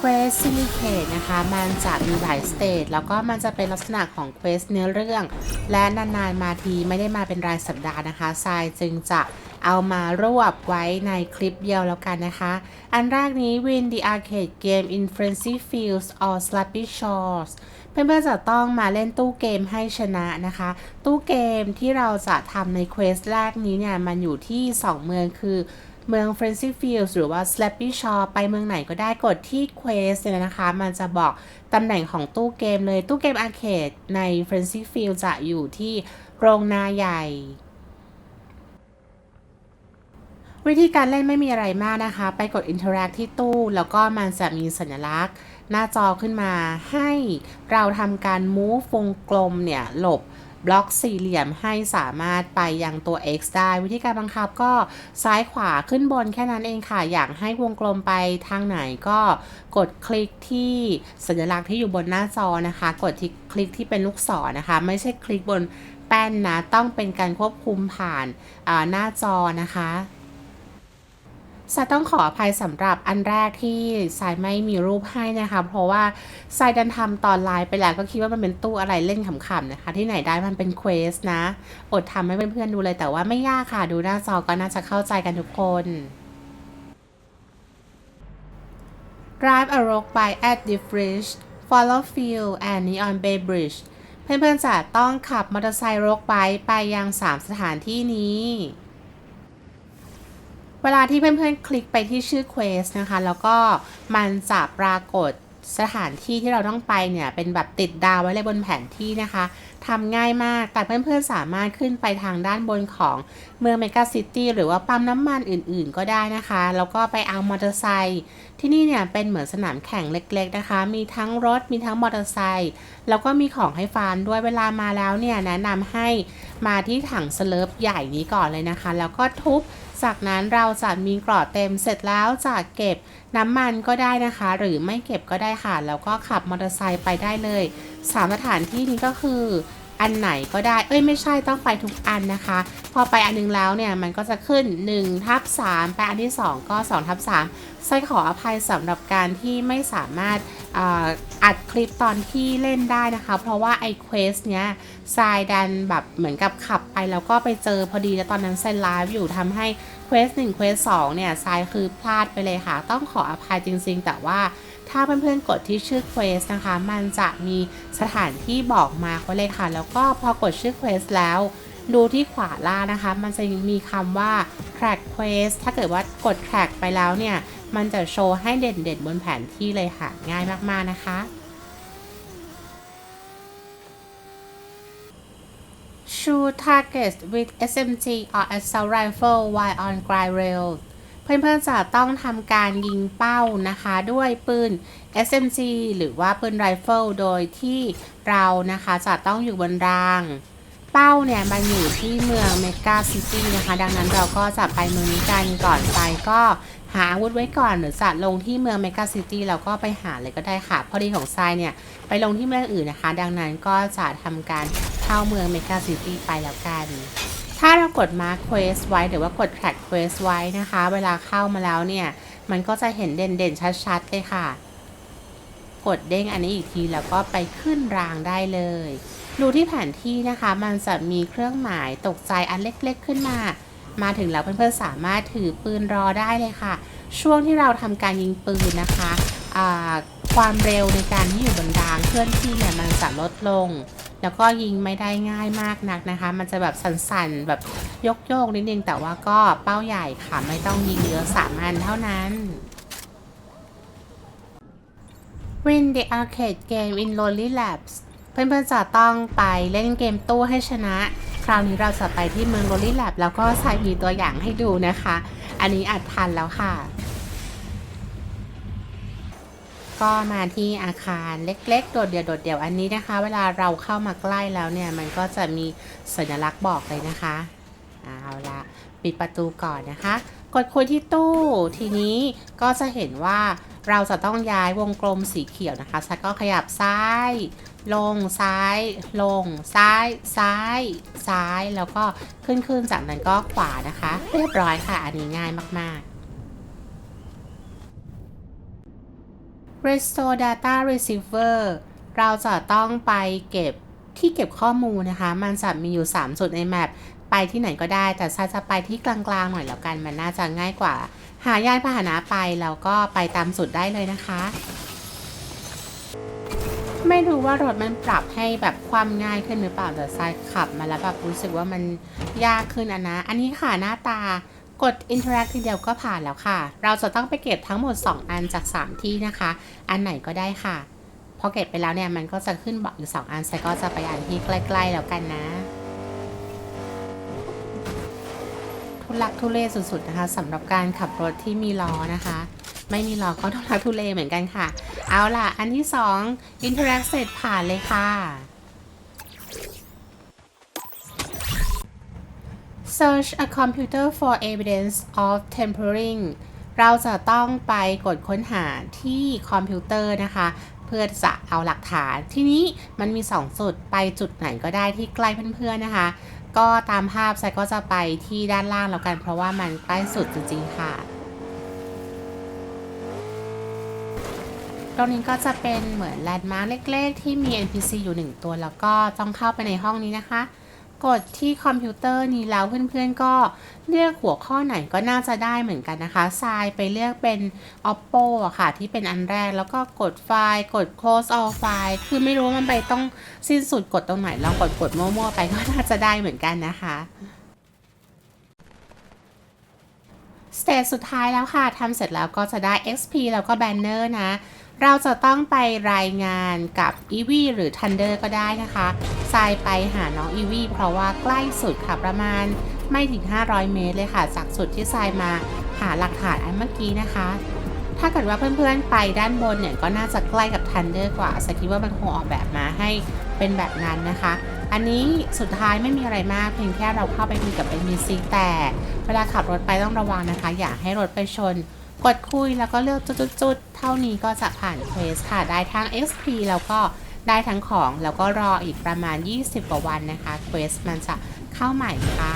Quest Syndicate นะคะ มันจะมีหลายสเตจแล้วก็มันจะเป็นลักษณะของ Quest เนื้อเรื่อง และนานๆมาทีไม่ได้มาเป็นรายสัปดาห์นะคะทรายจึงจะเอามารวบไว้ในคลิปเดียวแล้วกันนะคะ อันแรกนี้ Win the Arcade Game in Frenzy Fields or Slappy Shores เพื่อนๆจะต้องมาเล่นตู้เกมให้ชนะนะคะ ตู้เกมที่เราจะทำในเควสแรกนี้เนี่ย มันอยู่ที่ 2 เมืองคือ เมือง Frenzy Fields หรือว่า Slappy Shaw ไปเมืองไหนก็ได้กดที่ Quest เนี่ยนะคะ มันจะบอกตำแหน่งของตู้เกมเลย ตู้เกมอาร์เคดใน Frenzy Fields จะอยู่ที่โรงนาใหญ่ วิธีการเล่นไม่มีอะไรมากนะคะ ไปกด Interact ที่ตู้ แล้วก็มันจะมีสัญลักษณ์ หน้าจอขึ้นมาให้เราทำการ move วงกลมเนี่ยหลบ บล็อกสี่เหลี่ยมให้สามารถไปยังตัว X ได้ วิธีการบังคับก็ซ้ายขวาขึ้นบนแค่นั้นเองค่ะ อยากให้วงกลมไปทางไหนก็กดคลิกที่สัญลักษณ์ที่อยู่บนหน้าจอนะคะ กดที่คลิกที่เป็นลูกศรนะคะ ไม่ใช่คลิกบนแป้นนะ ต้องเป็นการควบคุมผ่านาหน้าจอนะคะ สายต้องขออภัยสำหรับอันแรกที่สายไม่มีรูปให้นะคะ เพราะว่าสายดันทำตอนไลน์ไปแล้วก็คิดว่ามันเป็นตู้อะไรเล่นขำๆนะคะ ที่ไหนได้มันเป็นเควสนะ อดทำให้เพื่อนๆดูเลยแต่ว่าไม่ยากค่ะ ดูหน้าจอก็น่าจะเข้าใจกันทุกคน Drive a rock by at the bridge follow field and neon bay bridge เพื่อนๆจะต้องขับมอเตอร์ไซค์รกไบค์ไปยัง 3 สถานที่นี้ เวลาที่เพื่อนๆ คลิกไปที่ชื่อ Quest นะคะ แล้วก็มันจะปรากฏสถานที่ที่เราต้องไปเนี่ยเป็นแบบติดดาวไว้เลยบนแผนที่นะคะทำง่ายมาก แต่เพื่อนๆ สามารถขึ้นไปทางด้านบนของเมืองเมกาซิตี้หรือว่าปั๊มน้ำมันอื่นๆ ก็ได้นะคะ แล้วก็ไปเอามอเตอร์ไซค์ที่นี่เนี่ยเป็นเหมือนสนามแข่งเล็กๆนะคะ มีทั้งรถมีทั้งมอเตอร์ไซค์แล้วก็มีของให้ฟาร์มด้วยเวลามาแล้วเนี่ยแนะนำให้ มาที่ถังสเลิฟใหญ่นี้ก่อนเลยนะคะ แล้วก็ทุบ จากนั้นเราจะมีกรอดเต็มเสร็จแล้วจะเก็บน้ำมันก็ได้นะคะ หรือไม่เก็บก็ได้ค่ะ แล้วก็ขับมอเตอร์ไซค์ไปได้เลยสามสถานที่นี้ก็คือ อันไหนก็ได้ เอ้ยไม่ใช่ต้องไปทุกอันนะคะ พอไปอันนึงแล้วเนี่ยมันก็จะขึ้น1ทับ3ไปอันที่ 2 ก็2ทับ3ไส้ขออภัยสำหรับการที่ไม่สามารถอ,าอัดคลิปตอนที่เล่นได้นะคะ เพราะว่าไอ้เควสเนี้ยทรายดันแบบเหมือนกับขับไปแล้วก็ไปเจอพอดีแล้วตอนนั้นไซไลฟ์อยู่ทำให้เควสหนึ่งเควสสองเนี่ยทรายคือพลาดไปเลยค่ะ ต้องขออภัยจริงๆ แต่ว่า ถ้าเพื่อนๆกดที่ชื่อเควสนะคะ มันจะมีสถานที่บอกมาไว้เลยค่ะ แล้วก็พอกดชื่อเควสแล้ว ดูที่ขวาล่างนะคะ มันจะมีคำว่า track quest ถ้าเกิดว่ากด track ไปแล้วเนี่ย มันจะโชว์ให้เด่นๆ บนแผนที่เลยค่ะ ง่ายมากๆนะคะ Shoot targets with SMG or assault rifle while on guide rail เพื่อนๆจะต้องทำการยิงเป้านะคะ ด้วยปืน SMG หรือว่าปืนไรเฟิลโดยที่เรานะคะจะต้องอยู่บนราง เป้าเนี่ยมันอยู่ที่เมืองเมกาซิตี้นะคะ ดังนั้นเราก็จะไปเมืองนี้กันก่อนไปก็หาอาวุธไว้ก่อนหรือจะลงที่เมืองเมกาซิตี้เราก็ไปหาเลยก็ได้ค่ะ พอดีของทรายเนี่ย ไปลงที่เมืองอื่นนะคะ ดังนั้นก็จะทำการเข้าเมืองเมกาซิตี้ไปแล้วกัน ถ้าเรากด Mark Quest ไว้หรือว่ากด Track Quest ไว้นะคะ เวลาเข้ามาแล้วเนี่ย มันก็จะเห็นเด่นๆ ชัดๆ เลยค่ะ กดเด้งอันนี้อีกทีแล้วก็ไปขึ้นรางได้เลย ดูที่แผนที่นะคะ มันจะมีเครื่องหมายตกใจอันเล็กๆ ขึ้นมา มาถึงแล้วเพื่อนๆ สามารถถือปืนรอได้เลยค่ะ ช่วงที่เราทำการยิงปืนนะคะความเร็วในการที่อยู่บนรางเคลื่อนที่เนี่ยมันจะลดลง แล้วก็ยิงไม่ได้ง่ายมากนักนะคะ มันจะแบบสั่นๆแบบโยกๆนิดนึงแต่ว่าก็เป้าใหญ่ค่ะไม่ต้องยิงเยอะสามอันเท่านั้น Win the arcade game in Lonely Labs เพื่อนๆจะต้องไปเล่นเกมตู้ให้ชนะ คราวนี้เราจะไปที่เมือง Lonely Lab แล้วก็ใส่มีตัวอย่างให้ดูนะคะ อันนี้อัดทันแล้วค่ะ ก็มาที่อาคารเล็กๆ โดดเดี่ยวโดดเดี่ยวอันนี้นะคะ เวลาเราเข้ามาใกล้แล้วเนี่ย มันก็จะมีสัญลักษณ์บอกเลยนะคะเอาละปิดประตูก่อนนะคะ กดคุยที่ตู้ทีนี้ก็จะเห็นว่าเราจะต้องย้ายวงกลมสีเขียวนะคะชักก็ขยับซ้าย ลงซ้าย ลง ซ้าย ซ้าย ซ้ายแล้วก็ขึ้นขึ้นจากนั้นก็ขวานะคะ เรียบร้อยค่ะ อันนี้ง่ายมากๆ Restore Data Receiver เราจะต้องไปเก็บที่เก็บข้อมูลนะคะ มันจะมีอยู่ 3 จุดในแมปไปที่ไหนก็ได้ แต่ซาจะไปที่กลางๆหน่อยแล้วกัน มันน่าจะง่ายกว่า หายานพาหนะไปแล้วก็ไปตามจุดได้เลยนะคะ ไม่รู้ว่ารถมันปรับให้แบบความง่ายขึ้นหรือเปล่าแต่ซายขับมาแล้วแบบรู้สึกว่ามันยากขึ้นอะนะ อันนี้ค่ะหน้าตา กด interact ทีเดียวก็ผ่านแล้วค่ะ เราจะต้องไปเก็บทั้งหมด 2 อันจาก 3 ที่นะคะ อันไหนก็ได้ค่ะ พอเก็บไปแล้วเนี่ยมันก็จะขึ้นบอกอยู่ 2 อันซายก็จะไปอันที่ใกล้ ๆ แล้วกันนะ ทุลักทุเลสุดๆนะคะสำหรับการขับรถที่มีล้อนะคะ ไม่มีล้อก็ทุลักทุเลเหมือนกันค่ะ เอาล่ะ อันที่ 2 interact เสร็จผ่านเลยค่ะ Search a computer for evidence of tampering เราจะต้องไปกดค้นหาที่คอมพิวเตอร์นะคะ เพื่อจะเอาหลักฐาน ทีนี้มันมี 2 จุดไปจุดไหนก็ได้ที่ใกล้เพื่อนๆนะคะ ก็ตามภาพไซก็จะไปที่ด้านล่างแล้วกัน เพราะว่ามันใกล้สุดจริงๆค่ะ ตรงนี้ก็จะเป็นเหมือนแลนด์มาร์กเล็กๆ ที่มี NPC อยู่ 1 ตัวแล้วก็ต้องเข้าไปในห้องนี้นะคะ กดที่คอมพิวเตอร์นี้แล้วเพื่อนๆก็เลือกหัวข้อไหนก็น่าจะได้เหมือนกันนะคะทรายไปเลือกเป็น oppo อะค่ะ ที่เป็นอันแรกแล้วก็กดไฟล์ กด close all file คือไม่รู้ว่ามันไปต้องสิ้นสุดกดตรงไหนลองกดกดมั่วๆไปก็น่าจะได้เหมือนกันนะคะสเตจสุดท้ายแล้วค่ะทำเสร็จแล้วก็จะได้ XP แล้วก็แบนเนอร์นะ เราจะต้องไปรายงานกับ e v หรือ Thunder ก็ได้นะคะทรายไปหาน้อง e v เพราะว่าใกล้สุดค่ะประมาณไม่ถึง 500 เมตรเลยค่ะ จากสุดที่ทรายมาหาหลักฐานอันเมื่อกี้นะคะ ถ้าเกิดว่าเพื่อนๆไปด้านบนเนี่ยก็น่าจะใกล้กับ Thunder กว่าสคิดว่ามันคงออกแบบมาให้เป็นแบบนั้นนะคะ อันนี้สุดท้ายไม่มีอะไรมากเพียงแค่เราเข้าไปคุยกับ NPC แต่เวลาขับรถไปต้องระวังนะคะ อย่าให้รถไปชน กดคุยแล้วก็เลือกจุดๆๆ เท่านี้ก็จะผ่านเควสค่ะ ได้ทั้ง XP แล้วก็ได้ทั้งของ แล้วก็รออีกประมาณ 20กว่าวันนะคะเควสมันจะเข้าใหม่ค่ะ